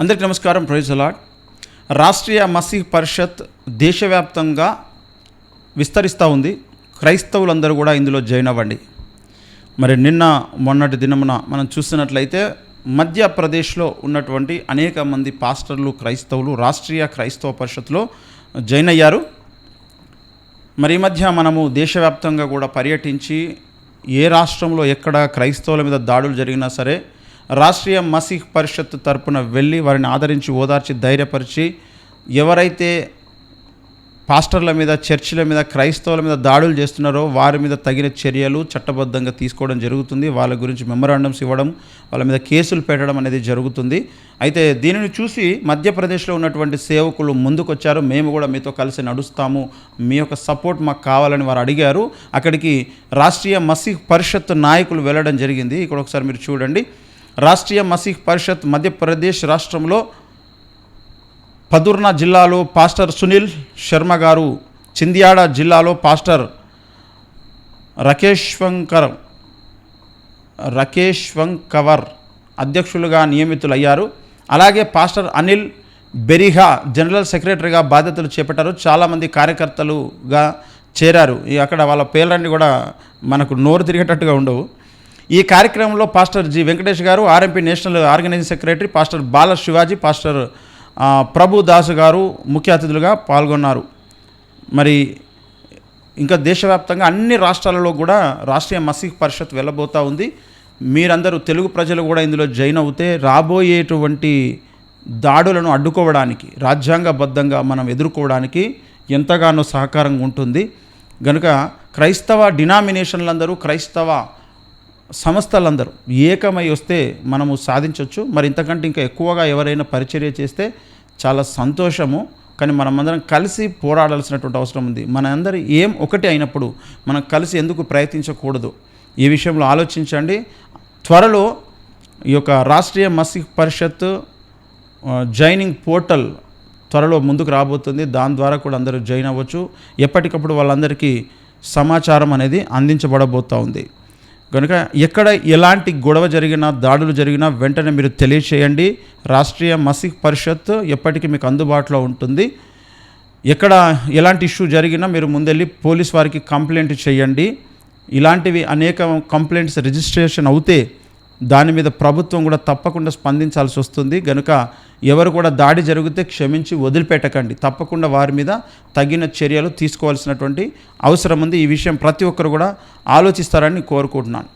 అందరికీ నమస్కారం. ప్రైజ్ అలాడ్ రాష్ట్రీయ మసీహ్ పరిషత్ దేశవ్యాప్తంగా విస్తరిస్తూ ఉంది. క్రైస్తవులందరూ కూడా ఇందులో జాయిన్ అవ్వండి. మరి నిన్న మొన్నటి దినమున మనం చూసినట్లయితే మధ్యప్రదేశ్లో ఉన్నటువంటి అనేక మంది పాస్టర్లు క్రైస్తవులు రాష్ట్రీయ క్రైస్తవ పరిషత్లో జాయిన్ అయ్యారు. మరి ఈ మధ్య మనము దేశవ్యాప్తంగా కూడా పర్యటించి ఏ రాష్ట్రంలో ఎక్కడ క్రైస్తవుల మీద దాడులు జరిగినా సరే రాష్ట్రీయ మసీహ్ పరిషత్ తరపున వెళ్ళి వారిని ఆదరించి ఓదార్చి ధైర్యపరిచి ఎవరైతే పాస్టర్ల మీద చర్చిల మీద క్రైస్తవుల మీద దాడులు చేస్తున్నారో వారి మీద తగిన చర్యలు చట్టబద్ధంగా తీసుకోవడం జరుగుతుంది. వాళ్ళ గురించి మెమరాండమ్స్ ఇవ్వడం వాళ్ళ మీద కేసులు పెట్టడం అనేది జరుగుతుంది. అయితే దీనిని చూసి మధ్యప్రదేశ్లో ఉన్నటువంటి సేవకులు ముందుకొచ్చారు. మేము కూడా మీతో కలిసి నడుస్తాము. మీ యొక్క సపోర్ట్ మాకు కావాలని వారు అడిగారు. అక్కడికి రాష్ట్రీయ మసీహ్ పరిషత్ నాయకులు వెళ్ళడం జరిగింది. ఇక్కడ ఒకసారి మీరు చూడండి. రాష్ట్రీయ మసీహ్ పరిషత్ మధ్యప్రదేశ్ రాష్ట్రంలో పదుర్నా జిల్లాలో పాస్టర్ సునీల్ శర్మ గారు చిందియాడ జిల్లాలో పాస్టర్ రకేశ్వంకర్ రకేశ్వంకవర్ అధ్యక్షులుగా నియమితులయ్యారు. అలాగే పాస్టర్ అనిల్ బెరిహా జనరల్ సెక్రటరీగా బాధ్యతలు చేపట్టారు. చాలామంది కార్యకర్తలుగా చేరారు. ఈ అక్కడ వాళ్ళ పేర్లన్నీ కూడా మనకు నోరు తిరిగేటట్టుగా ఉండవు. ఈ కార్యక్రమంలో pastor G Venkatesh garu RMP national organizing secretary pastor Bala Shivaji pastor Prabhu Das garu ముఖ్య అతిథులుగా పాల్గొన్నారు. మరి ఇంకా దేశవ్యాప్తంగా అన్ని రాష్ట్రాలలో కూడా రాష్ట్రీయ మసీహ్ పరిషత్ వెళ్ళబోతా ఉంది. మీరందరూ తెలుగు ప్రజలు కూడా ఇందులో జైన్ అవుతే రాబోయేటువంటి దాడులను అడ్డుకోవడానికి రాజ్యాంగబద్ధంగా మనం ఎదుర్కోవడానికి ఎంతగానో సహకారంగా ఉంటుంది. గనుక క్రైస్తవ డినామినేషన్లందరూ క్రైస్తవ సంస్థలందరూ ఏకమై వస్తే మనము సాధించవచ్చు మరి ఇంతకంటే ఇంకా ఎక్కువగా ఎవరైనా పరిచర్య చేస్తే చాలా సంతోషము. కానీ మనమందరం కలిసి పోరాడాల్సినటువంటి అవసరం ఉంది. మన అందరి ఏం ఒకటి అయినప్పుడు మనం కలిసి ఎందుకు ప్రయత్నించకూడదు? ఈ విషయంలో ఆలోచించండి. త్వరలో ఈ యొక్క Rashtriya Masih Parishad joining joining portal త్వరలో ముందుకు రాబోతుంది. దాని ద్వారా కూడా అందరూ జాయిన్ అవ్వచ్చు. ఎప్పటికప్పుడు వాళ్ళందరికీ సమాచారం అనేది అందించబడబోతూ ఉంది. కనుక ఎక్కడ ఎలాంటి గొడవ జరిగినా దాడులు జరిగినా వెంటనే మీరు తెలియచేయండి. రాష్ట్రీయ మసీహ్ పరిషత్ ఎప్పటికీ మీకు అందుబాటులో ఉంటుంది. ఎక్కడ ఎలాంటి ఇష్యూ జరిగినా మీరు ముందెళ్ళి పోలీస్ వారికి కంప్లైంట్ చేయండి. ఇలాంటివి అనేక కంప్లైంట్స్ రిజిస్ట్రేషన్ అవుతే దాని మీద ప్రభుత్వం కూడా తప్పకుండా స్పందించాల్సి వస్తుంది. కనుక ఎవరు కూడా దాడి జరిగితే క్షమించి వదిలిపెట్టకండి. తప్పకుండా వారి మీద తగిన చర్యలు తీసుకోవాల్సినటువంటి అవసరం ఉంది. ఈ విషయం ప్రతి ఒక్కరు కూడా ఆలోచిస్తారని కోరుకుంటున్నాను.